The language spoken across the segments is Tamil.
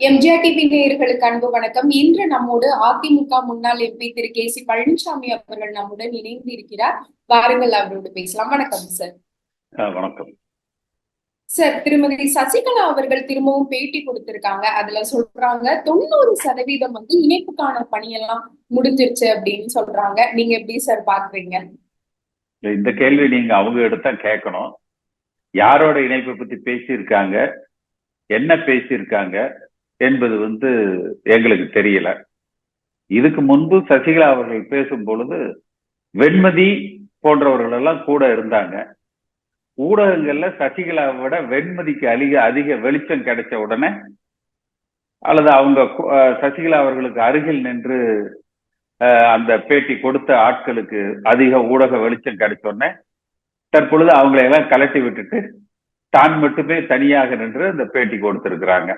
எம்ஜிஆர் டிவி நேயர்களுக்கு அன்பு வணக்கம். இன்று நம்மோடு அதிமுக முன்னாள் MP Thiru K C Palanisamy அவர்கள் நம்முடன் இணைந்து இருக்கிறார். வாருங்கள் அவரோடு பேசலாம். வணக்கம் சார் வணக்கம். சார் திருமதி சசிகலா அவர்கள் திரும்பவும் பேட்டி கொடுத்திருக்காங்க. அதுல சொல்றாங்க தொண்ணூறு சதவீதம் வந்து இணைப்புக்கான பணியெல்லாம் முடிஞ்சிருச்சு அப்படின்னு சொல்றாங்க. நீங்க எப்படி சார் பாக்குறீங்க? இந்த கேள்வி நீங்க அவங்க எடுத்தா கேட்கணும். யாரோட இணைப்பை பத்தி பேசியிருக்காங்க? என்ன பேசியிருக்காங்க? என்பது வந்து எங்களுக்கு தெரியல. இதுக்கு முன்பு சசிகலா அவர்கள் பேசும் பொழுது வெண்மதி போன்றவர்கள் எல்லாம் கூட இருந்தாங்க. ஊடகங்கள்ல சசிகலாவை விட வெண்மதிக்கு அதிக அதிக வெளிச்சம் கிடைச்ச உடனே அல்லது அவங்க சசிகலா அவர்களுக்கு அருகில் நின்று அந்த பேட்டி கொடுத்த ஆட்களுக்கு அதிக ஊடக வெளிச்சம் கிடைச்ச உடனே தற்பொழுது அவங்களை எல்லாம் கலட்டி விட்டுட்டு தான் மட்டுமே தனியாக நின்று அந்த பேட்டி கொடுத்திருக்கிறாங்க.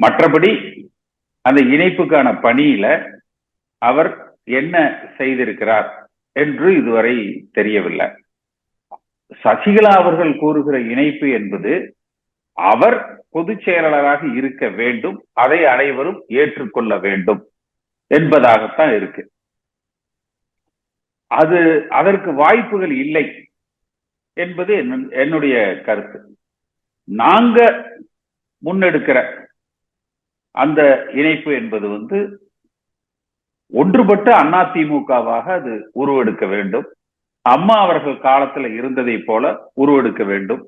மற்றபடி அந்த இணைப்புக்கான பணியில அவர் என்ன செய்திருக்கிறார் என்று இதுவரை தெரியவில்லை. சசிகலா அவர்கள் கூறுகிற இணைப்பு என்பது அவர் பொதுச் செயலாளராக இருக்க வேண்டும் அதை அனைவரும் ஏற்றுக்கொள்ள வேண்டும் என்பதாகத்தான் இருக்கு. அது அதற்கு வாய்ப்புகள் இல்லை என்பது என்னுடைய கருத்து. நாங்க முன்னெடுக்கிற அந்த இணைப்பு என்பது வந்து ஒன்றுபட்ட அதிமுகவாக அது உருவெடுக்க வேண்டும். அம்மா அவர்கள் காலத்துல இருந்ததை போல உருவெடுக்க வேண்டும்.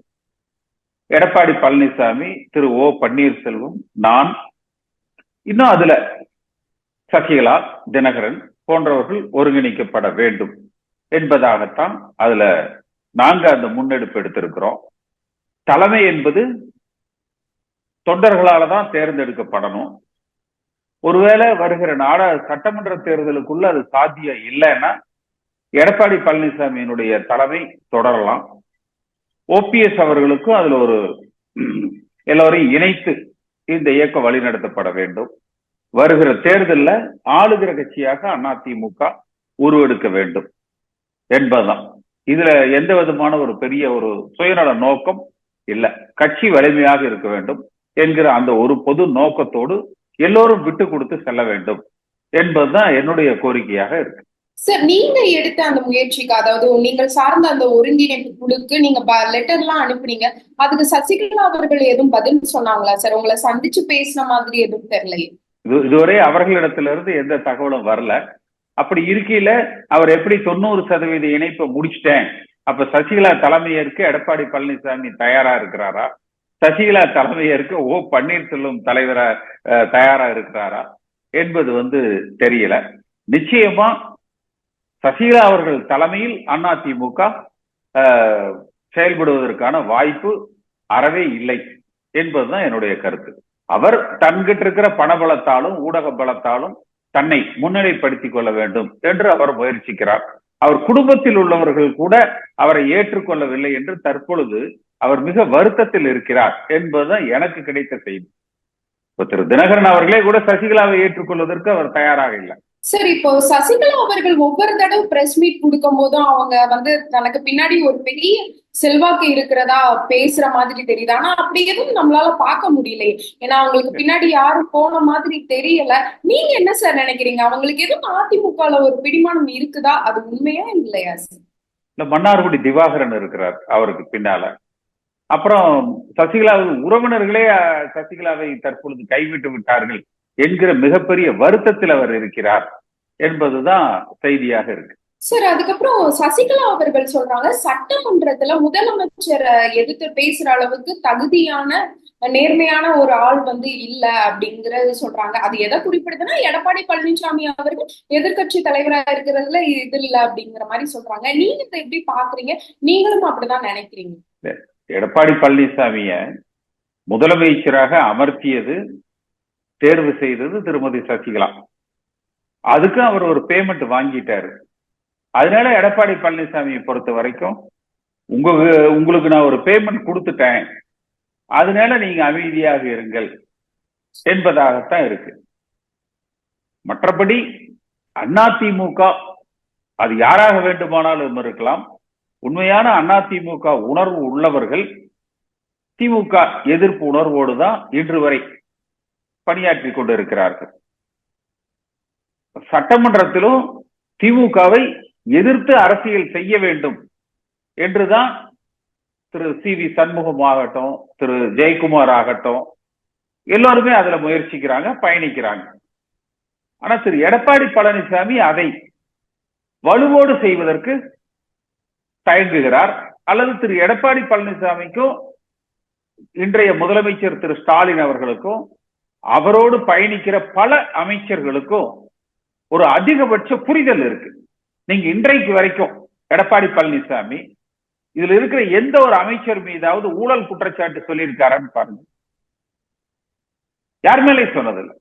எடப்பாடி பழனிசாமி திரு ஓ பன்னீர்செல்வம் நான் இன்னும் அதுல சசிகலா தினகரன் போன்றவர்கள் ஒருங்கிணைக்கப்பட வேண்டும் என்பதாகத்தான் அதுல நாங்க அந்த முன்னெடுப்பு எடுத்திருக்கிறோம். தலைமை என்பது தொண்டர்களால தான் தேர்ந்தெடுக்கப்படணும். ஒருவேளை வருகிற நாட சட்டமன்ற தேர்தலுக்குள்ள அது சாத்தியம் இல்லைன்னா எடப்பாடி பழனிசாமியினுடைய தலைமை தொடரலாம். ஓபிஎஸ் அவர்களுக்கும் அதுல ஒரு எல்லோரையும் இணைத்து இந்த இயக்கம் வழிநடத்தப்பட வேண்டும். வருகிற தேர்தல்ல ஆளுகிற கட்சியாக அதிமுக உருவெடுக்க வேண்டும் என்பதுதான். இதுல எந்த விதமான ஒரு பெரிய ஒரு சுயநல நோக்கம் இல்ல. கட்சி வலிமையாக இருக்க வேண்டும். என்கிற அந்த ஒரு பொது நோக்கத்தோடு எல்லோரும் விட்டு கொடுத்து செல்ல வேண்டும் என்பதுதான் என்னுடைய கோரிக்கையாக இருக்கு. சார் நீங்க எடுத்த அந்த முயற்சிக்கு அதாவது நீங்கள் சார்ந்த அந்த ஒருங்கிணைப்பு குழுக்கு நீங்க லெட்டர் எல்லாம் அனுப்புனீங்க. அதுக்கு சசிகலா அவர்கள் எதுவும் பதில் சொன்னாங்களா சார் உங்களை சந்திச்சு பேசின மாதிரி எதுவும் தெரியலையே. இது இதுவரை அவர்களிடத்திலிருந்து எந்த தகவலும் வரல. அப்படி இருக்கையில அவர் எப்படி தொண்ணூறு சதவீத இணைப்பை முடிச்சிட்டேன். அப்ப சசிகலா தலைமையேற்க எடப்பாடி பழனிசாமி தயாரா இருக்கிறாரா? சசிகலா தலைமையேற்க ஓ பன்னீர்செல்வம் தலைவரா தயாரா இருக்கிறாரா என்பது வந்து தெரியல. நிச்சயமா சசிகலா அவர்கள் தலைமையில் அதிமுக செயல்படுவதற்கான வாய்ப்பு அறவே இல்லை என்பதுதான் என்னுடைய கருத்து. அவர் தன்கிட்ட இருக்கிற பணபலத்தாலும் ஊடக பலத்தாலும் தன்னை முன்னிலைப்படுத்திக் கொள்ள வேண்டும் என்று அவர் முயற்சிக்கிறார். அவர் குடும்பத்தில் உள்ளவர்கள் கூட அவரை ஏற்றுக்கொள்ளவில்லை என்று தற்பொழுது அவர் மிக வருத்தத்தில் இருக்கிறார் என்பதுதான் எனக்கு கிடைத்த செய்தி. திரு தினகரன் அவர்களே கூட சசிகலாவை ஏற்றுக்கொள்வதற்கு அவர் தயாராக இல்லை. சார் இப்போ சசிகலா அவர்கள் ஒவ்வொரு தடவை பிரஸ் மீட் கொடுக்கும் போதும் அவங்க வந்து தனக்கு பின்னாடி ஒரு பெரிய செல்வாக்கு இருக்கிறதா பேசுற மாதிரி தெரியுது. ஆனா அப்படி எதுவும் நம்மளால பார்க்க முடியலையே ஏன்னா அவங்களுக்கு பின்னாடி யாரும் போன மாதிரி தெரியல. நீங்க என்ன சார் நினைக்கிறீங்க? அவங்களுக்கு எதுவும் அதிமுகல ஒரு பிடிமானம் இருக்குதா? அது உண்மையா இல்லையா சார் இந்த மன்னார்குடி திவாகரன் இருக்கிறார் அவருக்கு பின்னால. அப்புறம் சசிகலாவின் உறவினர்களே சசிகலாவை தற்பொழுது கைவிட்டு விட்டார்கள் என்கிற மிகப்பெரிய வருத்தத்தில் அவர் இருக்கிறார் என்பதுதான் செய்தியாக இருக்கு. சார் அதுக்கப்புறம் சசிகலா அவர்கள் சொல்றாங்க சட்டமன்றத்துல முதலமைச்சரை எதிர்த்து பேசுற அளவுக்கு தகுதியான நேர்மையான ஒரு ஆள் வந்து இல்ல அப்படிங்கறது சொல்றாங்க. அது எதை குறிப்பிடுதுன்னா எடப்பாடி பழனிசாமி அவர்கள் எதிர்க்கட்சி தலைவரா இருக்கிறதுல இது இல்ல அப்படிங்கிற மாதிரி சொல்றாங்க. நீங்க இதை எப்படி பாக்குறீங்க? நீங்களும் அப்படிதான் நினைக்கிறீங்க. எடப்பாடி பழனிசாமிய முதலமைச்சராக அமர்த்தியது தேர்வு செய்தது திருமதி சசிகலா. அதுக்கு அவர் ஒரு பேமெண்ட் வாங்கிட்டாரு. அதனால எடப்பாடி பழனிசாமியை பொறுத்த வரைக்கும் உங்க உங்களுக்கு நான் ஒரு பேமெண்ட் கொடுத்துட்டேன். அதனால நீங்க அமைதியாக இருங்கள் என்பதாகத்தான் இருக்கு. மற்றபடி அதிமுக அது யாராக வேண்டுமானாலும் இருக்கலாம். உண்மையான அதிமுக உணர்வு உள்ளவர்கள் திமுக எதிர்ப்பு உணர்வோடு தான் இன்று வரை பணியாற்றி கொண்டு இருக்கிறார்கள் சட்டமன்றத்திலும் திமுகவை எதிர்த்து அரசியல் செய்ய வேண்டும் என்றுதான் திரு சி வி சண்முகம் ஆகட்டும் திரு ஜெயக்குமார் ஆகட்டும் எல்லோருமே அதுல முயற்சிக்கிறாங்க பயணிக்கிறாங்க. ஆனா திரு எடப்பாடி பழனிசாமி அதை வலுவோடு செய்வதற்கு தயங்குகிறார். அல்லது திரு எடப்பாடி பழனிசாமிக்கும் இன்றைய முதலமைச்சர் திரு ஸ்டாலின் அவர்களுக்கும் அவரோடு பயணிக்கிற பல அமைச்சர்களுக்கும் ஒரு அதிகபட்ச புரிதல் இருக்கு. நீங்க இன்றைக்கு வரைக்கும் எடப்பாடி பழனிசாமி இதுல இருக்கிற எந்த ஒரு அமைச்சர் மீதாவது ஊழல் குற்றச்சாட்டு சொல்லியிருக்காரான்னு பாருங்க. யார் மேலே சொன்னதில்லை.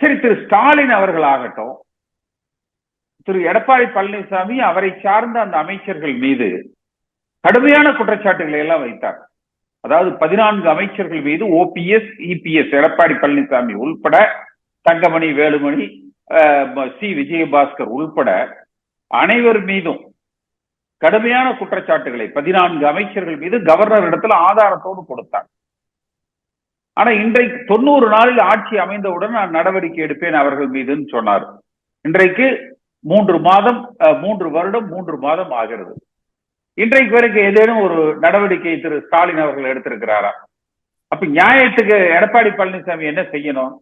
சரி திரு ஸ்டாலின் அவர்கள் ஆகட்டும் திரு எடப்பாடி பழனிசாமி அவரை சார்ந்த அந்த அமைச்சர்கள் மீது கடுமையான குற்றச்சாட்டுகளை எல்லாம் வைத்தார். அதாவது பதினான்கு அமைச்சர்கள் மீது ஓபிஎஸ் இபிஎஸ் எடப்பாடி பழனிசாமி உள்பட தங்கமணி வேலுமணி சி. விஜயபாஸ்கர் உள்பட அனைவர் மீதும் கடுமையான குற்றச்சாட்டுகளை பதினான்கு அமைச்சர்கள் மீது கவர்னர் இடத்துல ஆதாரத்தோடு கொடுத்தார். ஆனா இன்றைக்கு தொண்ணூறு நாளில் ஆட்சி அமைந்தவுடன் நான் நடவடிக்கை எடுப்பேன் அவர்கள் மீதுன்னு சொன்னார். இன்றைக்கு மூன்று மாதம் மூன்று வருடம் மூன்று மாதம் ஆகிறது. இன்றைக்கு வரைக்கும் ஏதேனும் ஒரு நடவடிக்கை திரு ஸ்டாலின் அவர்கள் எடுத்திருக்கிறாரா? அப்ப நியாயத்துக்கு எடப்பாடி பழனிசாமி என்ன செய்யணும்?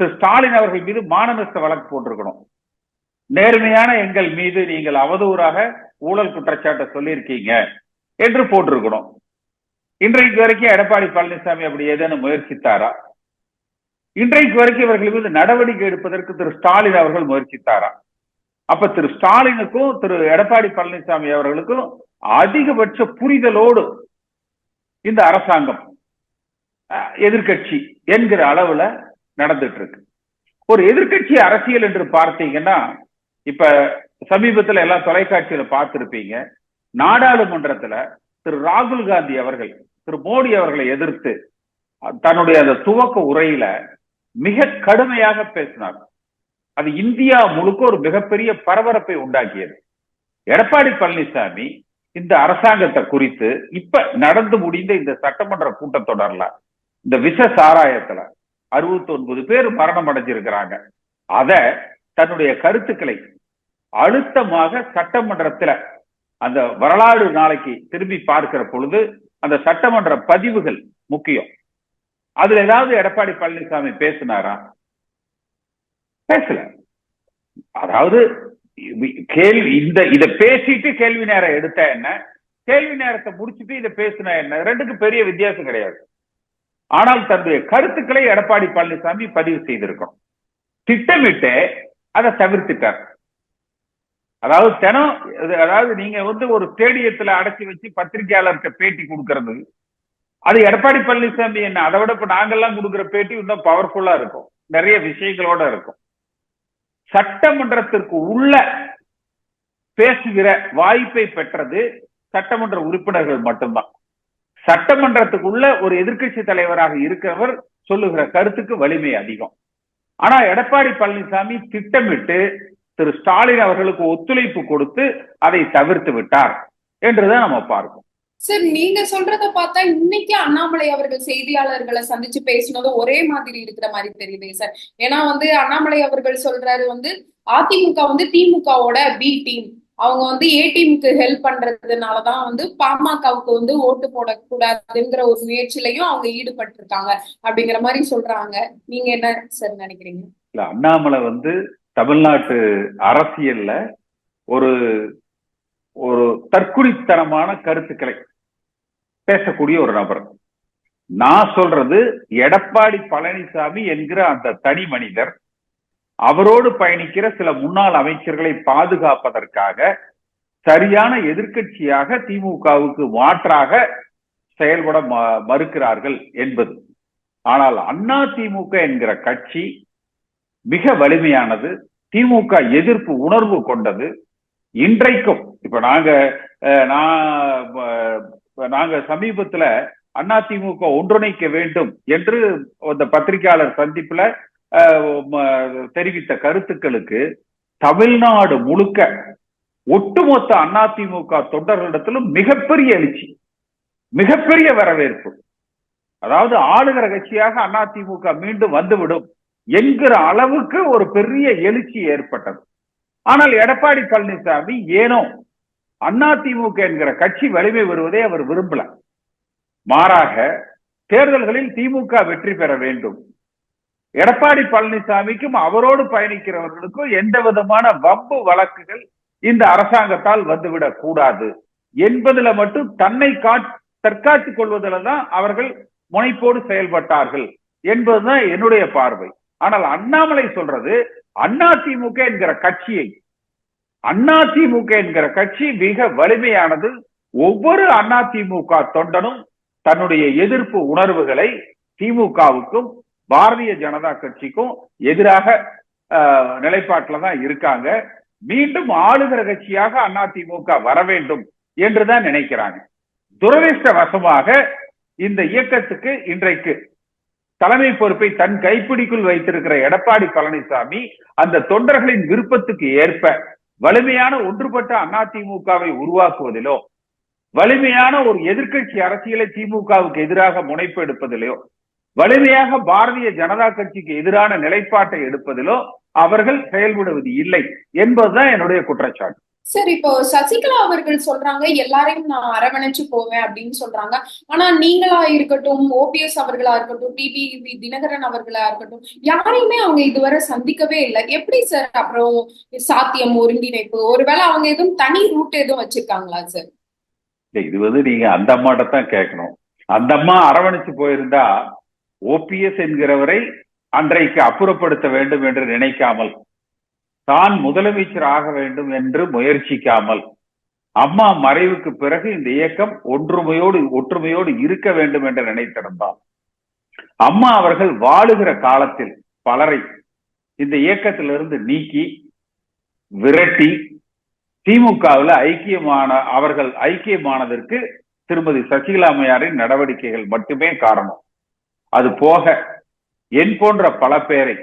திரு ஸ்டாலின் அவர்கள் மீது மானநஷ்ட வழக்கு போட்டிருக்கணும். நேர்மையான எங்கள் மீது நீங்கள் அவதூறாக ஊழல் குற்றச்சாட்டை சொல்லியிருக்கீங்க என்று போட்டிருக்கணும். இன்றைக்கு வரைக்கும் எடப்பாடி பழனிசாமி அப்படி ஏதேனும் முயற்சித்தாரா? இன்றைக்கு வரைக்கும் இவர்கள் மீது நடவடிக்கை எடுப்பதற்கு திரு ஸ்டாலின் அவர்கள் முயற்சித்தாரா? அப்ப திரு ஸ்டாலினுக்கும் திரு எடப்பாடி பழனிசாமி அவர்களுக்கும் அதிகபட்ச புரிதலோடு இந்த அரசாங்கம் எதிர்கட்சி என்கிற அளவுல நடந்துட்டு இருக்கு ஒரு எதிர்கட்சி அரசியல் என்று பார்த்தீங்கன்னா இப்ப சமீபத்துல எல்லாம் தொலைக்காட்சியில பார்த்திருப்பீங்க. நாடாளுமன்றத்துல திரு ராகுல் காந்தி அவர்கள் திரு மோடி அவர்களை எதிர்த்து தன்னுடைய அந்த துவக்க உரையில மிக கடுமையாக பேசினார். அது இந்தியா முழுக்க ஒரு மிகப்பெரிய பரபரப்பை உண்டாக்கியது. எடப்பாடி பழனிசாமி இந்த அரசாங்கத்தை குறித்து இப்ப நடந்து முடிந்த இந்த சட்டமன்ற கூட்டத்தொடர்ல இந்த விஷ சாராயத்துல அறுபத்தி ஒன்பது பேர் மரணம் அடைஞ்சிருக்கிறாங்க. அத தன்னுடைய கருத்துக்களை அழுத்தமாக சட்டமன்றத்துல அந்த வரலாறு நாளைக்கு திரும்பி பார்க்கிற பொழுது அந்த சட்டமன்ற பதிவுகள் முக்கியம். அதுல ஏதாவது எடப்பாடி பழனிசாமி பேசினாரா? பேசல. அதாவது கேள்வி இந்த இத பேசிட்டு கேள்வி நேரம் எடுத்தா என்ன? கேள்வி நேரத்தை முடிச்சுட்டு இதை பேசினா என்ன? ரெண்டுக்கு பெரிய வித்தியாசம் கிடையாது. ஆனால் தன்னுடைய கருத்துக்களை எடப்பாடி பழனிசாமி பதிவு செய்திருக்கோம். திட்டமிட்டு அதை தவிர்த்துட்டார். அதாவது தினம் அதாவது நீங்க வந்து ஒரு ஸ்டேடியத்துல அடைச்சி வச்சு பத்திரிகையாளர்கிட்ட பேட்டி கொடுக்கறது அது எடப்பாடி பழனிசாமி என்ன? அதை விட இப்ப நாங்கெல்லாம் கொடுக்குற பேட்டி இன்னும் பவர்ஃபுல்லா இருக்கும். நிறைய விஷயங்களோட இருக்கும். சட்டமன்றத்திற்கு உள்ள பேசுகிற வாய்ப்பை பெற்றது சட்டமன்ற உறுப்பினர்கள் மட்டும்தான். சட்டமன்றத்துக்குள்ள ஒரு எதிர்கட்சி தலைவராக இருக்கிறவர் சொல்லுகிற கருத்துக்கு வலிமை அதிகம். ஆனா எடப்பாடி பழனிசாமி திட்டமிட்டு திரு ஸ்டாலின் அவர்களுக்கு ஒத்துழைப்பு கொடுத்து அதை தவிர்த்து விட்டார் என்றுதான் நம்ம பார்ப்போம் சார் நீங்க சொல்றத பார்த்தா இன்னைக்கு அண்ணாமலை அவர்கள் செய்தியாளர்களை சந்திச்சு பேசினதும் ஒரே மாதிரி இருக்கிற மாதிரி தெரியுது சார். ஏன்னா வந்து அண்ணாமலை அவர்கள் சொல்றாரு வந்து அதிமுக வந்து திமுகவோட பி டீம் அவங்க வந்து ஏ டீமுக்கு ஹெல்ப் பண்றதுனாலதான் வந்து பாமகவுக்கு வந்து ஓட்டு போடக்கூடாதுங்கிற ஒரு முயற்சியிலையும் அவங்க ஈடுபட்டு இருக்காங்க அப்படிங்கிற மாதிரி சொல்றாங்க. நீங்க என்ன சார் நினைக்கிறீங்க? இல்ல அண்ணாமலை வந்து தமிழ்நாட்டு அரசியல்ல ஒரு ஒரு தற்குறித்தனமான கருத்துக்களை பேசக்கூடிய ஒரு நபர். நான் சொல்றது எடப்பாடி பழனிசாமி என்கிற அந்த தனி மனிதர் அவரோடு பயணிக்கிற சில முன்னாள் அமைச்சர்களை பாதுகாப்பதற்காக சரியான எதிர்கட்சியாக திமுகவுக்கு மாற்றாக செயல்பட மறுக்கிறார்கள் என்பது. ஆனால் அண்ணா திமுக என்கிற கட்சி மிக வலிமையானது திமுக எதிர்ப்பு உணர்வு கொண்டது இன்றைக்கும் இப்ப நாங்க நான் நாங்க சமீபத்துல அதிமுக ஒன்றிணைக்க வேண்டும் என்று அந்த பத்திரிகையாளர் சந்திப்புல தெரிவித்த கருத்துக்களுக்கு தமிழ்நாடு முழுக்க ஒட்டுமொத்த அதிமுக தொண்டர்களிடத்திலும் மிகப்பெரிய எழுச்சி மிகப்பெரிய வரவேற்பு. அதாவது ஆளுகிற கட்சியாக அதிமுக மீண்டும் வந்துவிடும் என்கிற அளவுக்கு ஒரு பெரிய எழுச்சி ஏற்பட்டது. ஆனால் எடப்பாடி பழனிசாமி ஏனோ அதிமுக என்கிற கட்சி வலிமை வருவதை அவர் விரும்பல. மாறாக தேர்தல்களில் திமுக வெற்றி பெற வேண்டும். எடப்பாடி பழனிசாமிக்கும் அவரோடு பயணிக்கிறவர்களுக்கும் எந்த விதமான வம்பு வழக்குகள் இந்த அரசாங்கத்தால் வந்துவிடக் கூடாது என்பதுல மட்டும் தன்னை தற்காத்துக் கொள்வதில் தான் அவர்கள் முனைப்போடு செயல்பட்டார்கள் என்பதுதான் என்னுடைய பார்வை. ஆனால் அண்ணாமலை சொல்றது அதிமுக என்கிற கட்சியை அதிமுக என்கிற கட்சி மிக வலிமையானது. ஒவ்வொரு அதிமுக தொண்டனும் தன்னுடைய எதிர்ப்பு உணர்வுகளை திமுகவுக்கும் பாரதிய ஜனதா கட்சிக்கும் எதிராக நிலைப்பாட்டில் தான் இருக்காங்க. மீண்டும் ஆளுகிற கட்சியாக அதிமுக வர வேண்டும் என்றுதான் நினைக்கிறாங்க. துரதிருஷ்டவசமாக இந்த இயக்கத்துக்கு இன்றைக்கு தலைமை பொறுப்பை தன் கைப்பிடிக்குள் வைத்திருக்கிற எடப்பாடி பழனிசாமி அந்த தொண்டர்களின் விருப்பத்துக்கு ஏற்ப வலிமையான ஒன்றுபட்ட அதிமுகவை உருவாக்குவதிலோ வலிமையான ஒரு எதிர்கட்சி அரசியலை திமுகவுக்கு எதிராக முனைப்பு எடுப்பதிலோ வலிமையாக பாரதிய ஜனதா கட்சிக்கு எதிரான நிலைப்பாட்டை எடுப்பதிலோ அவர்கள் செயல்படுவது இல்லை என்பதுதான் என்னுடைய குற்றச்சாட்டு. சார் இப்போ சசிகலா அவர்கள் சொல்றாங்க எல்லாரையும் நான் அரவணைச்சு போவேன் அப்படின்னு சொல்றாங்க. ஆனா நீங்களா இருக்கட்டும் ஓபிஎஸ் அவர்களா இருக்கட்டும் டிடிவி தினகரன் அவர்களா இருக்கட்டும் யாரையுமே அவங்க இதுவரை சந்திக்கவே இல்லை. எப்படி சார் அப்புறம் சாத்தியம் ஒருங்கிணைப்பு? ஒருவேளை அவங்க எதுவும் தனி ரூட் எதுவும் வச்சிருக்காங்களா சார்? இது வந்து நீங்க அந்த அம்மாட்ட தான் கேட்கணும். அந்த அம்மா அரவணைச்சு போயிருந்தா ஓபிஎஸ் என்கிறவரை அன்றைக்கு அப்புறப்படுத்த வேண்டும் என்று நினைக்காமல் தான் முதலமைச்சர் ஆக வேண்டும் என்று முயற்சிக்காமல் அம்மா மறைவுக்கு பிறகு இந்த இயக்கம் ஒற்றுமையோடு ஒற்றுமையோடு இருக்க வேண்டும் என்று நினைத்திருந்தார். அம்மா அவர்கள் வாழுகிற காலத்தில் பலரை இந்த இயக்கத்திலிருந்து நீக்கி விரட்டி திமுகவில் ஐக்கியமான அவர்கள் ஐக்கியமானதற்கு திருமதி சசிகலாமையாரின் நடவடிக்கைகள் மட்டுமே காரணம். அது போக என் போன்ற பல பேரை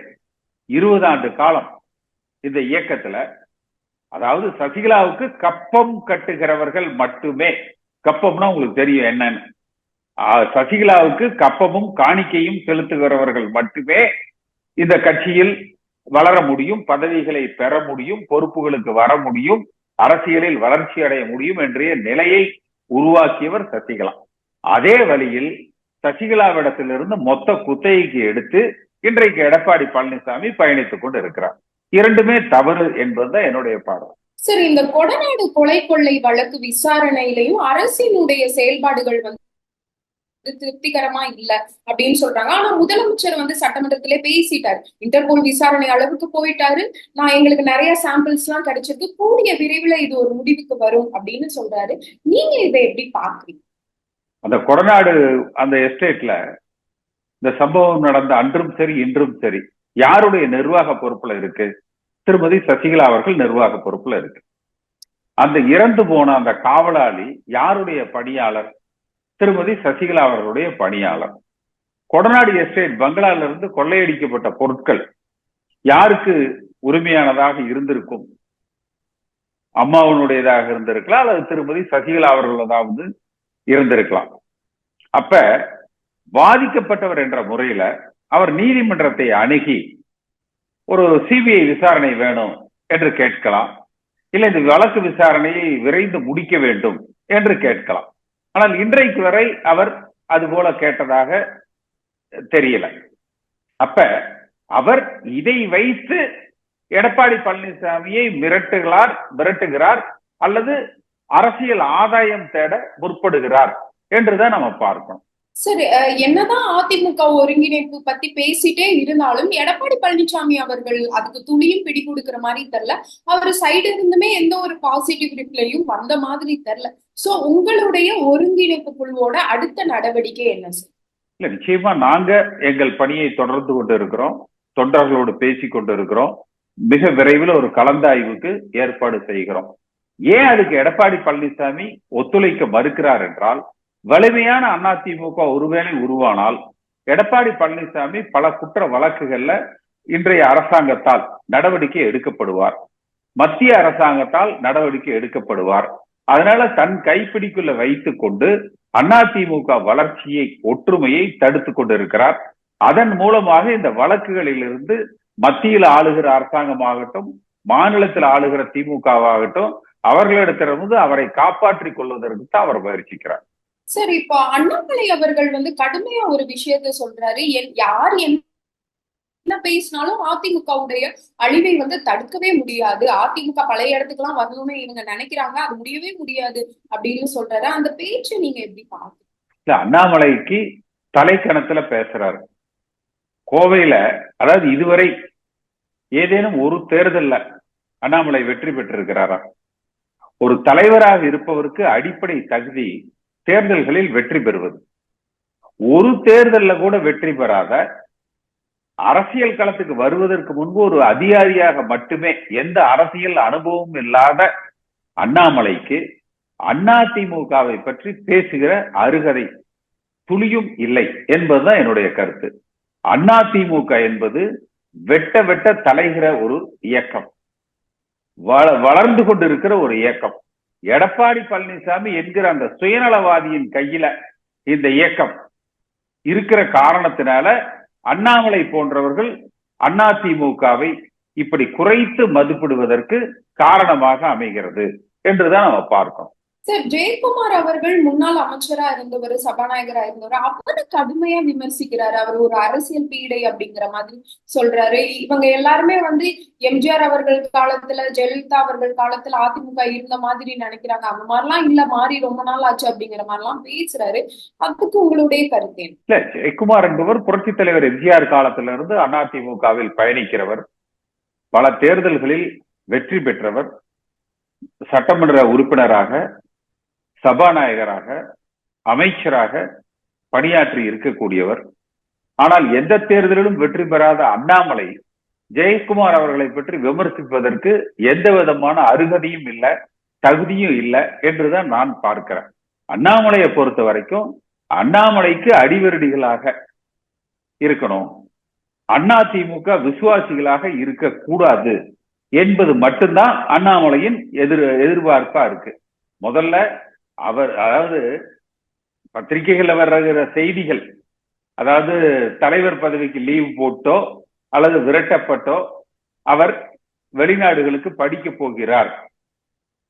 இருபது ஆண்டு காலம் இந்த இயக்கத்துல அதாவது சசிகலாவுக்கு கப்பம் கட்டுகிறவர்கள் மட்டுமே. கப்பம்னா உங்களுக்கு தெரியும் என்னன்னு. சசிகலாவுக்கு கப்பமும் காணிக்கையும் செலுத்துகிறவர்கள் மட்டுமே இந்த கட்சியில் வளர முடியும் பதவிகளை பெற முடியும் பொறுப்புகளுக்கு வர முடியும் அரசியலில் வளர்ச்சி அடைய முடியும் என்ற நிலையை உருவாக்கியவர் சசிகலா. அதே வழியில் சசிகலாவிடத்திலிருந்து மொத்த குத்தகைக்கு எடுத்து இன்றைக்கு எடப்பாடி பழனிசாமி பயணித்துக் கொண்டு இருக்கிறார். இரண்டுமே தவறு என்பதுதான் என்னுடைய பார்வை சார் இந்த கொடநாடு கொலை கொள்ளை வழக்கு விசாரணையிலையும் அரசினுடைய செயல்பாடுகள் வந்து திருப்திகரமா இல்ல அப்படின்னு சொல்றாங்க. ஆனா முதலமைச்சர் வந்து சட்டமன்றத்திலே பேசிட்டாரு. இன்டர்போல் விசாரணை அளவுக்கு போயிட்டாரு. நான் எங்களுக்கு நிறைய சாம்பிள்ஸ் எல்லாம் கிடைச்சிருக்கு. கூடிய விரைவில் இது ஒரு முடிவுக்கு வரும் அப்படின்னு சொல்றாரு. நீங்க இதை எப்படி பாக்குறீங்க அந்த கொடநாடு அந்த எஸ்டேட்ல இந்த சம்பவம் நடந்த அன்றும் சரி இன்றும் சரி யாருடைய நிர்வாக பொறுப்புல இருக்கு? திருமதி சசிகலா அவர்கள் நிர்வாக பொறுப்புல இருக்கு. அந்த இறந்து போன அந்த காவலாளி யாருடைய பணியாளர்? திருமதி சசிகலா அவர்களுடைய பணியாளர். கொடநாடு எஸ்டேட் பங்களால இருந்து கொள்ளையடிக்கப்பட்ட பொருட்கள் யாருக்கு உரிமையானதாக இருந்திருக்கும்? அம்மாவனுடையதாக இருந்திருக்கலாம் அல்லது திருமதி சசிகலா அவர்களதாவது இருந்திருக்கலாம். அப்ப பாதிக்கப்பட்டவர் என்ற முறையில அவர் நீதிமன்றத்தை அணுகி ஒரு சிபிஐ விசாரணை வேணும் என்று கேட்கலாம். இல்லை இந்த வழக்கு விசாரணையை விரைந்து முடிக்க வேண்டும் என்று கேட்கலாம். ஆனால் இன்றைக்கு வரை அவர் அது போல கேட்டதாக தெரியல. அப்ப அவர் இதை வைத்து எடப்பாடி பழனிசாமியை மிரட்டுகிறார் மிரட்டுகிறார் அல்லது அரசியல் ஆதாயம் தேட முற்படுகிறார் என்றுதான் நம்ம பார்க்கணும். சரி என்னதான் அதிமுக ஒருங்கிணைப்பு பத்தி பேசிட்டே இருந்தாலும் எடப்பாடி பழனிசாமி அவர்கள் அதுக்கு துளியும் பிடி கொடுக்கிற மாதிரி தெரில அவர் சைடு இருந்துமே எந்த ஒரு பாசிட்டிவ் ரிப்ளையும் வந்த மாதிரி தெரில சோ உங்களுடைய ஒருங்கிணைப்பு குழுவோட அடுத்த நடவடிக்கை என்ன சார் இல்ல நிச்சயமா நாங்க எங்கள் பணியை தொடர்ந்து கொண்டு இருக்கிறோம் தொண்டர்களோடு பேசி கொண்டு இருக்கிறோம் மிக விரைவில் ஒரு கலந்தாய்வுக்கு ஏற்பாடு செய்கிறோம். ஏன் அதுக்கு எடப்பாடி பழனிசாமி ஒத்துழைக்க மறுக்கிறார் என்றால் வலிமையான அதிமுக ஒருவேளை உருவானால் எடப்பாடி பழனிசாமி பல குற்ற வழக்குகள்ல இன்றைய அரசாங்கத்தால் நடவடிக்கை எடுக்கப்படுவார். மத்திய அரசாங்கத்தால் நடவடிக்கை எடுக்கப்படுவார். அதனால தன் கைப்பிடிக்குள்ள வைத்து கொண்டு அதிமுக வளர்ச்சியை ஒற்றுமையை தடுத்து கொண்டிருக்கிறார். அதன் மூலமாக இந்த வழக்குகளிலிருந்து மத்தியில் ஆளுகிற அரசாங்கமாகட்டும் மாநிலத்தில் ஆளுகிற திமுகவாகட்டும் அவர்களிடத்திலிருந்து அவரை காப்பாற்றிக் கொள்வதற்கு தான் அவர் முயற்சிக்கிறார். சார் இப்போ அண்ணாமலை அவர்கள் வந்து கடுமையா ஒரு விஷயத்த சொல்றாரு. என் யார் என்ன பேசினாலும் அதிமுகவுடைய அழிவை வந்து தடுக்கவே முடியாது. அதிமுக பழைய இடத்துக்குலாம் வரணும்னு இவங்க நினைக்கிறாங்க. அது முடியவே முடியாது அப்படின்னு சொல்றாரு. அந்த பேச்சை நீங்க எப்படி பாக்குறீங்க இல்ல அண்ணாமலைக்கு தலைக்கணத்துல பேசுறாரு. கோவையில அதாவது இதுவரை ஏதேனும் ஒரு தேர்தல்ல அண்ணாமலை வெற்றி பெற்றிருக்கிறாரா? ஒரு தலைவராக இருப்பவருக்கு அடிப்படை தகுதி தேர்தல்களில் வெற்றி பெறுவது. ஒரு தேர்தல்ல கூட வெற்றி பெறாத அரசியல் களத்துக்கு வருவதற்கு முன்பு ஒரு அதிகாரியாக மட்டுமே எந்த அரசியல் அனுபவம் இல்லாத அண்ணாமலைக்கு அதிமுகவை பற்றி பேசுகிற அருகதை துளியும் இல்லை என்பதுதான் என்னுடைய கருத்து. அதிமுக என்பது வெட்ட வெட்ட தலைகிற ஒரு இயக்கம். வளர்ந்து கொண்டிருக்கிற ஒரு இயக்கம். எடப்பாடி பழனிசாமி என்கிற அந்த சுயநலவாதியின் கையில இந்த இயக்கம் இருக்கிற காரணத்தினால அண்ணாமலை போன்றவர்கள் அதிமுகவை இப்படி குறைத்து மதிப்பிடுவதற்கு காரணமாக அமைகிறது என்றுதான் நம்ம பார்க்கணும். சார் ஜெயக்குமார் அவர்கள் முன்னாள் அமைச்சரா இருந்தவர் சபாநாயகரா இருந்தவர் அவரு கடுமையா விமர்சிக்கிறாரு. அவர் ஒரு அரசியல் பீடை அப்படிங்கிற மாதிரி சொல்றாரு. இவங்க எல்லாருமே வந்து எம்ஜிஆர் அவர்கள் காலத்துல ஜெயலலிதா அவர்கள் காலத்துல அதிமுக இருந்த மாதிரி நினைக்கிறாங்க. அந்த மாதிரிலாம் இல்ல மாறி ரொம்ப நாள் ஆச்சு அப்படிங்கிற மாதிரிலாம் பேசுறாரு. அதுக்கு உங்களுடைய கருத்து இல்ல ஜெயக்குமார் என்பவர் புரட்சி தலைவர் எம்ஜிஆர் காலத்திலிருந்து அதிமுகவில் பயணிக்கிறவர். பல தேர்தல்களில் வெற்றி பெற்றவர். சட்டமன்ற உறுப்பினராக சபாநாயகராக அமைச்சராக பணியாற்றி இருக்கக்கூடியவர். ஆனால் எந்த தேர்தலிலும் வெற்றி பெறாத அண்ணாமலை ஜெயக்குமார் அவர்களை பற்றி விமர்சிப்பதற்கு எந்த விதமான அருகதையும் இல்லை தகுதியும் இல்லை என்றுதான் நான் பார்க்கிறேன். அண்ணாமலையை பொறுத்த வரைக்கும் அண்ணாமலைக்கு அடிவருடிகளாக இருக்கணும். அண்ணா திமுக விசுவாசிகளாக இருக்கக்கூடாது என்பது மட்டும்தான் அண்ணாமலையின் எதிர் எதிர்பார்ப்பா இருக்கு. முதல்ல அவர் அதாவது பத்திரிகைகள்ல வர்ற செய்திகள் அதாவது தலைவர் பதவிக்கு லீவ் போட்டோ அல்லது விரட்டப்பட்டோ அவர் வெளிநாடுகளுக்கு படிக்க போகிறார்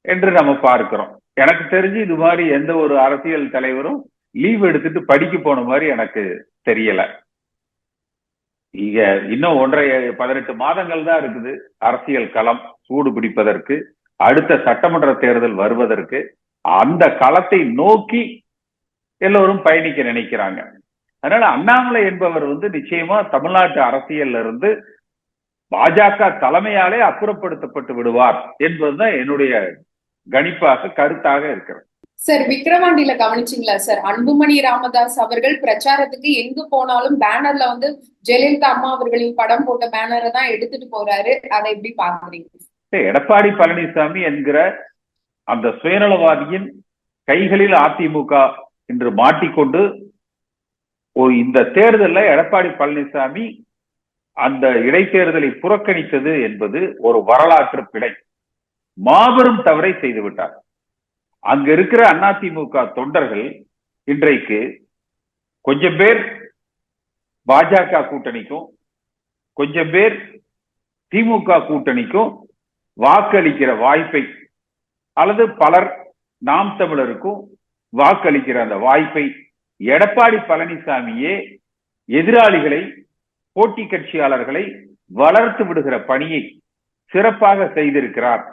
என்று நம்ம பார்க்கிறோம். எனக்கு தெரிஞ்சு இது மாதிரி எந்த ஒரு அரசியல் தலைவரும் லீவ் எடுத்துட்டு படிக்க போன மாதிரி எனக்கு தெரியல. இங்க இன்னும் ஒன்றரை பதினெட்டு மாதங்கள் தான் இருக்குது அரசியல் களம் சூடு பிடிப்பதற்கு அடுத்த சட்டமன்ற தேர்தல் வருவதற்கு. அந்த களத்தை நோக்கி எல்லோரும் பயணிக்க நினைக்கிறாங்க. அதனால அண்ணாமலை என்பவர் வந்து நிச்சயமா தமிழ்நாட்டு அரசியல்ல இருந்து பாஜக தலைமையாலே அப்புறப்படுத்தப்பட்டு விடுவார் என்பதுதான் என்னுடைய கணிப்பாக கருத்தாக இருக்கிறது. சார் விக்ரவாண்டியில கவனிச்சிங்களா சார்? அன்புமணி ராமதாஸ் அவர்கள் பிரச்சாரத்துக்கு எங்க போனாலும் பேனர்ல வந்து ஜெயலலிதா அம்மா அவர்களின் படம் போட்ட பேனரை தான் எடுத்துட்டு போறாரு. அதை எப்படி பாக்குறீங்க எடப்பாடி பழனிசாமி என்கிற அந்த சுயநலவாதியின் கைகளில் அதிமுக இன்று மாட்டிக்கொண்டு இந்த தேர்தலில் எடப்பாடி பழனிசாமி அந்த இடைத்தேர்தலை புறக்கணித்தது என்பது ஒரு வரலாற்று பிழை. மாபெரும் தவறை செய்துவிட்டார். அங்க இருக்கிற அதிமுக தொண்டர்கள் இன்றைக்கு கொஞ்சம் பேர் பாஜக கூட்டணிக்கும் கொஞ்சம் பேர் திமுக கூட்டணிக்கும் வாக்களிக்கிற வாய்ப்பை அல்லது பலர் நாம் தமிழருக்கும் வாக்களிக்கிற அந்த வாய்ப்பை எடப்பாடி பழனிசாமியே எதிராளிகளை போட்டி கட்சியாளர்களை வளர்த்து விடுகிற பணியை சிறப்பாக செய்திருக்கிறார்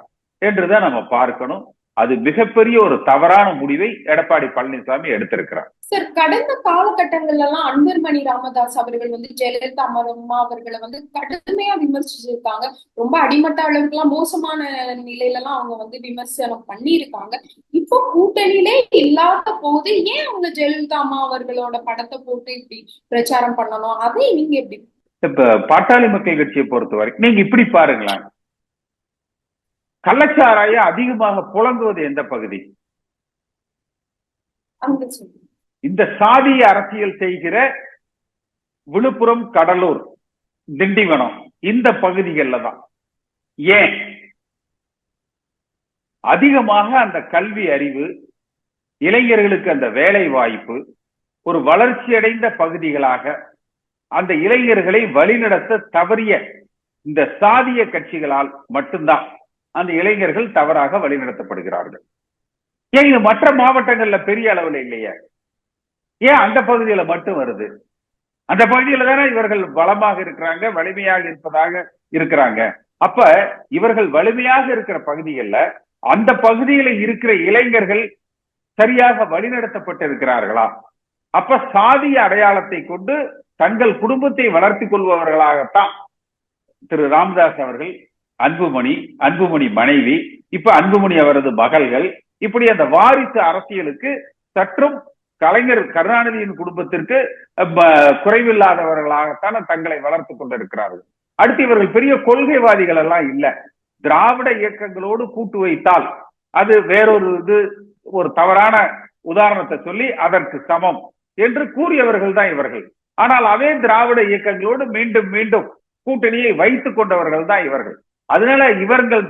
என்றுதான் நம்ம பார்க்கணும். அது மிகப்பெரிய ஒரு தவறான முடிவை எடப்பாடி பழனிசாமி எடுத்திருக்கிறார். சார் கடந்த காலகட்டங்கள்ல எல்லாம் அன்பர்மணி ராமதாஸ் அவர்கள் வந்து ஜெயலலிதா அம்மா அவர்களை வந்து கடுமையா விமர்சிச்சிருக்காங்க. ரொம்ப அடிமட்ட அளவுக்கு எல்லாம் மோசமான நிலையில எல்லாம் அவங்க வந்து விமர்சனம் பண்ணியிருக்காங்க. இப்போ கூட்டணியிலே இல்லாத போது ஏன் அவங்க ஜெயலலிதா அம்மா அவர்களோட படத்தை போட்டு இப்படி பிரச்சாரம் பண்ணணும்? அதை நீங்க எப்படி இப்ப பாட்டாளி மக்கள் கட்சியை பொறுத்த வரைக்கும் நீங்க இப்படி பாருங்களேன். கள்ளச்சாராய அதிகமாக புழங்குவது எந்த பகுதி? இந்த சாதிய அரசியல் செய்கிற விழுப்புரம் கடலூர் திண்டிவனம் இந்த பகுதிகளில் தான். ஏன்? அதிகமாக அந்த கல்வி அறிவு இளைஞர்களுக்கு அந்த வேலை வாய்ப்பு ஒரு வளர்ச்சியடைந்த பகுதிகளாக அந்த இளைஞர்களை வழிநடத்த தவறிய இந்த சாதிய கட்சிகளால் மட்டும்தான். அந்த இளைஞர்கள் தவறாக வழிநடத்தப்படுகிறார்கள். ஏன் இது மற்ற மாவட்டங்கள்ல பெரிய அளவுல இல்லையே? ஏன் அந்த பகுதியில மட்டும் வருது? அந்த பகுதியில தானே இவர்கள் பலமாக இருக்கிறாங்க வலிமையாக இருப்பதாக இருக்கிறாங்க. அப்ப இவர்கள் வலிமையாக இருக்கிற பகுதிகளில் அந்த பகுதியில இருக்கிற இளைஞர்கள் சரியாக வழிநடத்தப்பட்டு இருக்கிறார்களா? அப்ப சாதிய அடையாளத்தை கொண்டு தங்கள் குடும்பத்தை வளர்த்தி கொள்பவர்களாகத்தான் திரு ராமதாஸ் அவர்கள் அன்புமணி அன்புமணி மனைவி இப்ப அன்புமணி அவரது மகள்கள் இப்படி அந்த வாரிசு அரசியலுக்கு சற்றும் கலைஞர் கருணாநிதியின் குடும்பத்திற்கு குறைவில்லாதவர்களாகத்தான் தங்களை வளர்த்து கொண்டிருக்கிறார்கள். அடுத்து இவர்கள் பெரிய கொள்கைவாதிகள் எல்லாம் இல்ல. திராவிட இயக்கங்களோடு கூட்டு வைத்தால் அது வேறொரு இது ஒரு தவறான உதாரணத்தை சொல்லி அதற்கு சமம் என்று கூறியவர்கள் தான் இவர்கள். ஆனால் அதே திராவிட இயக்கங்களோடு மீண்டும் மீண்டும் கூட்டணியை வைத்துக் கொண்டவர்கள் தான் இவர்கள். அதனால இவர்கள்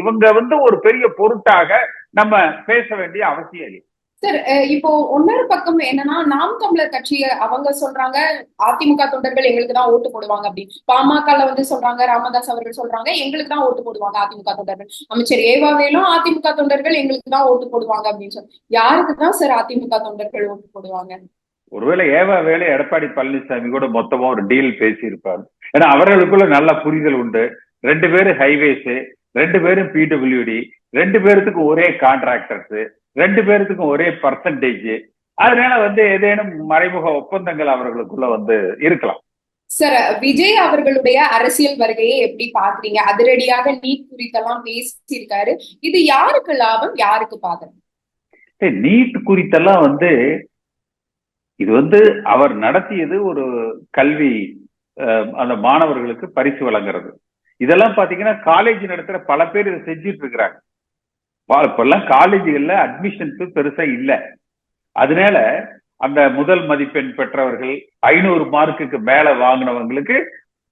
இவங்க வந்து ஒரு பெரிய பொருட்டாக நம்ம பேச வேண்டிய அவசியம் இல்லை. சார் இப்போ இன்னொரு பக்கம் என்னன்னா நாம் தமிழர் கட்சி அவங்க சொல்றாங்க அதிமுக தொண்டர்கள் எங்களுக்கு தான் ஓட்டு போடுவாங்க அப்படின்னு பாமகல வந்து சொல்றாங்க ராமதாஸ் அவர்கள் சொல்றாங்க எங்களுக்கு தான் ஓட்டு போடுவாங்க அதிமுக தொண்டர்கள். அமைச்சர் ஏவாவேலும் அதிமுக தொண்டர்கள் எங்களுக்கு தான் ஓட்டு போடுவாங்க அப்படின்னு சொல்லி யாருக்கு தான் சார் அதிமுக தொண்டர்கள் ஓட்டு போடுவாங்க? ஒருவேளை ஏவா வேலை எடப்பாடி பழனிசாமி கூட மொத்தமா ஒரு டீல் பேசி இருப்பார் ஏன்னா அவர்களுக்குள்ள நல்ல புரிதல் உண்டு. ரெண்டு பேரும் ஹைவேஸ் ரெண்டு பேரும் பிடபிள்யூடி ரெண்டு பேர்த்துக்கு ஒரே கான்ட்ராக்டர்ஸ் ரெண்டு பேர்த்துக்கும் ஒரே பர்சன்டேஜ் அதனால வந்து ஏதேனும் மறைமுக ஒப்பந்தங்கள் அவர்களுக்குள்ள வந்து இருக்கலாம். சார் விஜய் அவர்களுடைய அரசியல் வருகையை எப்படி பாக்குறீங்க அதிரடியாக நீட் குறித்தெல்லாம் பேசியிருக்காரு. இது யாருக்கு லாபம் யாருக்கு பாதகம் நீட் குறித்தெல்லாம் வந்து இது வந்து அவர் நடத்தியது ஒரு கல்வி அந்த மாணவர்களுக்கு பரிசு வழங்குறது. இதெல்லாம் பாத்தீங்கன்னா காலேஜ் நடத்துற பல பேர் இதை செஞ்சுட்டு இருக்கிறாங்க இப்பெல்லாம் காலேஜுகள்ல அட்மிஷன்ஸ் பெருசா இல்ல. அதனால அந்த முதல் மதிப்பெண் பெற்றவர்கள் ஐநூறு மார்க்குக்கு மேல வாங்கினவங்களுக்கு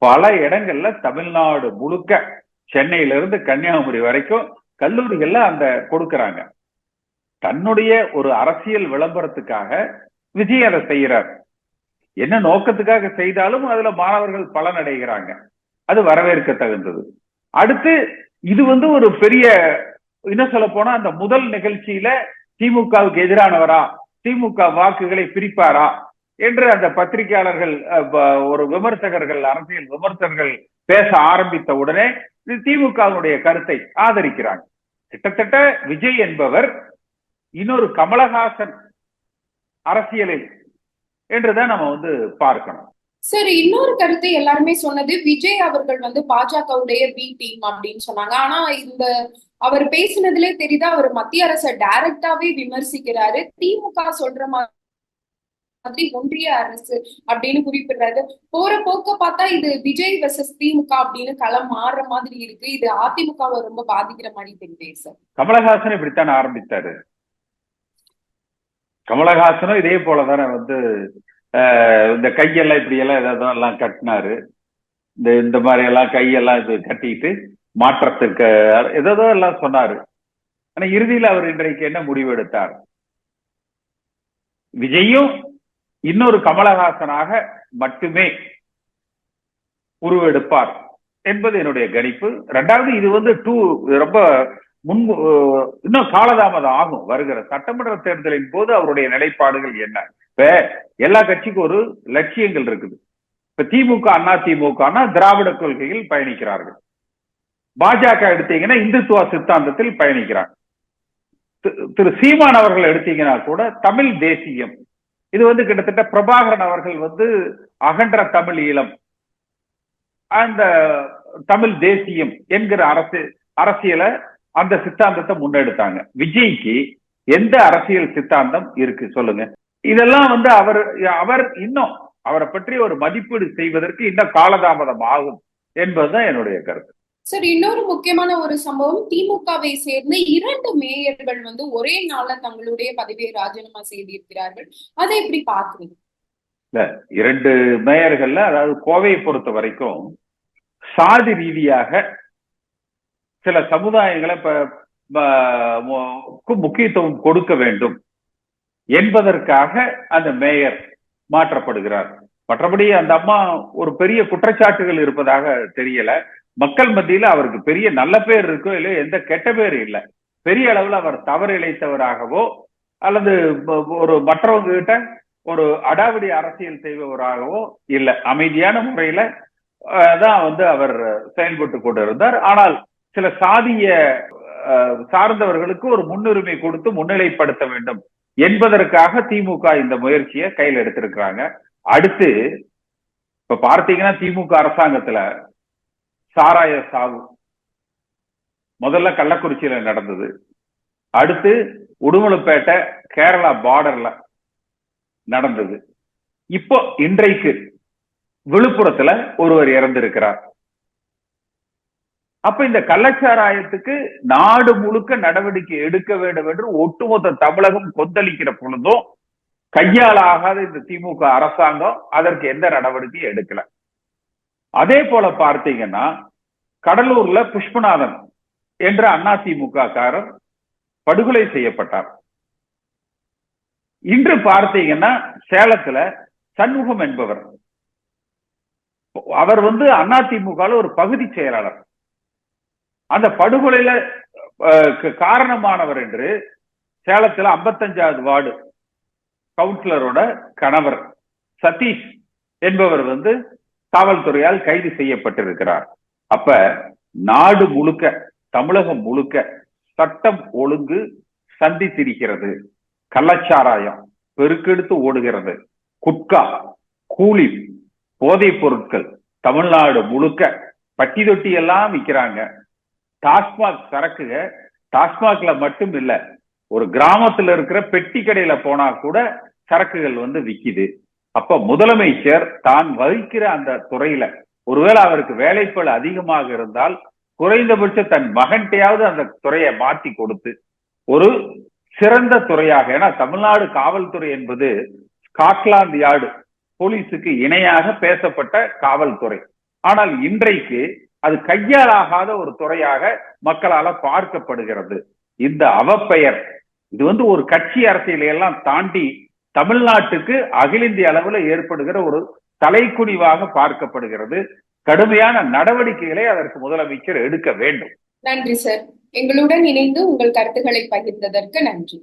பல இடங்கள்ல தமிழ்நாடு முழுக்க சென்னையில இருந்து கன்னியாகுமரி வரைக்கும் கல்லூரிகள்ல அந்த கொடுக்கறாங்க. தன்னுடைய ஒரு அரசியல் விளம்பரத்துக்காக விஜய் அதை செய்யறார். என்ன நோக்கத்துக்காக செய்தாலும் அதுல மாணவர்கள் பலன் அடைகிறாங்க அது வரவேற்க தகுந்தது அடுத்து இது வந்து ஒரு பெரிய என்ன சொல்ல போனா அந்த முதல் நிகழ்ச்சியில திமுகவுக்கு எதிரானவரா திமுக வாக்குகளை பிரிப்பாரா என்று அந்த பத்திரிகையாளர்கள் ஒரு விமர்சகர்கள் அரசியல் விமர்சகர்கள் பேச ஆரம்பித்த உடனே திமுகவினுடைய கருத்தை ஆதரிக்கிறாங்க. கிட்டத்தட்ட விஜய் என்பவர் இன்னொரு கமலஹாசன் அரசியலில் என்றுதான் நம்ம வந்து பார்க்கணும். சார் இன்னொரு கருத்து எல்லாருமே சொன்னது விஜய் அவர்கள் வந்து பாஜகவுடைய பி டீம் அப்படின்னு சொன்னாங்க. ஆனா இந்த அவர் பேசினதுல தெரியுது அவர் மத்திய அரசை டைரக்டாவே விமர்சிக்கிறாரு. திமுக சொல்ற மாதிரி ஒன்றிய அரசு அப்படின்னு குறிப்பிடுறாரு. போற போக்க பார்த்தா இது விஜய் வெர்சஸ் திமுக அப்படின்னு களம் மாறுற மாதிரி இருக்கு. இது அதிமுகவை ரொம்ப பாதிக்கிற மாதிரி தெரியுது சார் கமலஹாசன் இப்படித்தான் ஆரம்பித்தாரு கமலஹாசனும் இதே போலதானே வந்து இந்த கையெல்லாம் இப்படி எல்லாம் ஏதாவது எல்லாம் கட்டினாரு. இந்த இந்த மாதிரி எல்லாம் கையெல்லாம் இது கட்டிட்டு மாற்றத்திற்கு ஏதோ எல்லாம் சொன்னாரு. ஆனா இறுதியில் அவர் இன்றைக்கு என்ன முடிவு எடுத்தார் விஜயும் இன்னொரு கமலஹாசனாக மட்டுமே உருவெடுப்பார் என்பது என்னுடைய கணிப்பு. ரெண்டாவது இது வந்து டூ ரொம்ப முன் இன்னும் காலதாமதம் ஆகும் வருகிற சட்டமன்ற தேர்தலின் போது அவருடைய நிலைப்பாடுகள் என்ன? இப்ப எல்லா கட்சிக்கும் ஒரு லட்சியங்கள் இருக்குது. இப்ப திமுக அண்ணா திமுகனா திராவிட கொள்கையில் பயணிக்கிறார்கள். பாஜக எடுத்தீங்கன்னா இந்துத்துவ சித்தாந்தத்தில் பயணிக்கிறாங்க திரு சீமான் அவர்கள் எடுத்தீங்கன்னா கூட தமிழ் தேசியம். இது வந்து கிட்டத்தட்ட பிரபாகரன் அவர்கள் வந்து அகன்ற தமிழ் ஈழம் அந்த தமிழ் தேசியம் என்கிற அரசு அரசியலை அந்த சித்தாந்தத்தை முன்னெடுத்தாங்க. விஜய்க்கு எந்த அரசியல் சித்தாந்தம் இருக்கு? சொல்லுங்க. இதெல்லாம் வந்து அவர் அவர் இன்னும் அவரை பற்றி ஒரு மதிப்பீடு செய்வதற்கு இன்னும் காலதாமதம் ஆகும் என்பதுதான் என்னுடைய கருத்து. சார் இன்னொரு முக்கியமான ஒரு சம்பவம். திமுகவை சேர்ந்து இரண்டு மேயர்கள் வந்து ஒரே நாள்ல தங்களுடைய பதவியை ராஜினாமா செய்திருக்கிறார்கள். அதை எப்படி பாக்குறீங்க இல்ல இரண்டு மேயர்கள்ல அதாவது கோவையை பொறுத்த வரைக்கும் சாதி ரீதியாக சில சமுதாயங்களை இப்ப முக்கியத்துவம் கொடுக்க வேண்டும் என்பதற்காக அந்த மேயர் மாற்றப்படுகிறார். மற்றபடி அந்த அம்மா ஒரு பெரிய குற்றச்சாட்டுகள் இருப்பதாக தெரியல. மக்கள் மத்தியில அவருக்கு பெரிய நல்ல பேர் இருக்கோ இல்லையோ எந்த கெட்ட பேர் இல்லை. பெரிய அளவுல அவர் தவறு இழைத்தவராகவோ அல்லது ஒரு மற்றவங்க கிட்ட ஒரு அடாவடி அரசியல் செய்பவராகவோ இல்லை. அமைதியான முறையில தான் வந்து அவர் செயல்பட்டு கொண்டிருந்தார். ஆனால் சில சாதிய சார்ந்தவர்களுக்கு ஒரு முன்னுரிமை கொடுத்து முன்னிலைப்படுத்த வேண்டும் என்பதற்காக திமுக இந்த முயற்சியை கையில் எடுத்திருக்கிறாங்க. அடுத்து இப்ப பார்த்தீங்கன்னா திமுக அரசாங்கத்துல சாராய சாவு. முதல்ல கள்ளக்குறிச்சியில நடந்தது. அடுத்து உடுமலைப்பேட்டை கேரளா பார்டர்ல நடந்தது. இப்போ இன்றைக்கு விழுப்புரத்துல ஒருவர் இறந்திருக்கிறார். அப்ப இந்த கள்ளச்சாராயத்துக்கு நாடு முழுக்க நடவடிக்கை எடுக்க வேண்டும் என்று ஒட்டுமொத்த தமிழகம் கொந்தளிக்கிற பொழுதும் கையால் ஆகாத இந்த திமுக அரசாங்கம் அதற்கு எந்த நடவடிக்கையும் எடுக்கல. அதே போல பார்த்தீங்கன்னா கடலூர்ல புஷ்பநாதன் என்ற அதிமுக காரர் படுகொலை செய்யப்பட்டார். இன்று பார்த்தீங்கன்னா சேலத்துல சண்முகம் என்பவர். அவர் வந்து அதிமுக ஒரு பகுதி செயலாளர். அந்த படுகொலையில காரணமானவர் என்று சேலத்துல 55வது வார்டு கவுன்சிலரோட கணவர் சதீஷ் என்பவர் வந்து காவல்துறையால் கைது செய்யப்பட்டிருக்கிறார். அப்ப நாடு முழுக்க தமிழகம் முழுக்க சட்டம் ஒழுங்கு சந்தித்திருக்கிறது. கள்ளச்சாராயம் பெருக்கெடுத்து ஓடுகிறது. குட்கா கூலி போதைப் பொருட்கள் தமிழ்நாடு முழுக்க பட்டி தொட்டி எல்லாம் விற்கிறாங்க டாஸ்மாக் சரக்குக டாஸ்மாக்ல மட்டும் இல்ல ஒரு கிராமத்துல இருக்கிற பெட்டி கடையில போனா கூட சரக்குகள் வந்து விக்குது. அப்ப முதலமைச்சர் தான் வகிக்கிற அந்த துறையில ஒருவேளை அவருக்கு வேலைப்பள் அதிகமாக இருந்தால் குறைந்தபட்சம் தன் மகன்கிட்டையாவது அந்த துறையை மாத்தி கொடுத்து ஒரு சிறந்த துறையாக ஏன்னா தமிழ்நாடு காவல்துறை என்பது ஸ்காட்லாந்து யார்டு போலீஸுக்கு இணையாக பேசப்பட்ட காவல்துறை. ஆனால் இன்றைக்கு அது கையாலாகாத ஒரு துறையாக மக்களால பார்க்கப்படுகிறது. இந்த அவப்பெயர் இது வந்து ஒரு கட்சி அரசியலை எல்லாம் தாண்டி தமிழ்நாட்டுக்கு அகில இந்திய அளவுல ஏற்படுகிற ஒரு தலைக்குனிவாக பார்க்கப்படுகிறது. கடுமையான நடவடிக்கைகளை அதற்கு முதலமைச்சர் எடுக்க வேண்டும். நன்றி சார். எங்களுடன் இணைந்து உங்கள் கருத்துக்களை பகிர்ந்ததற்கு நன்றி.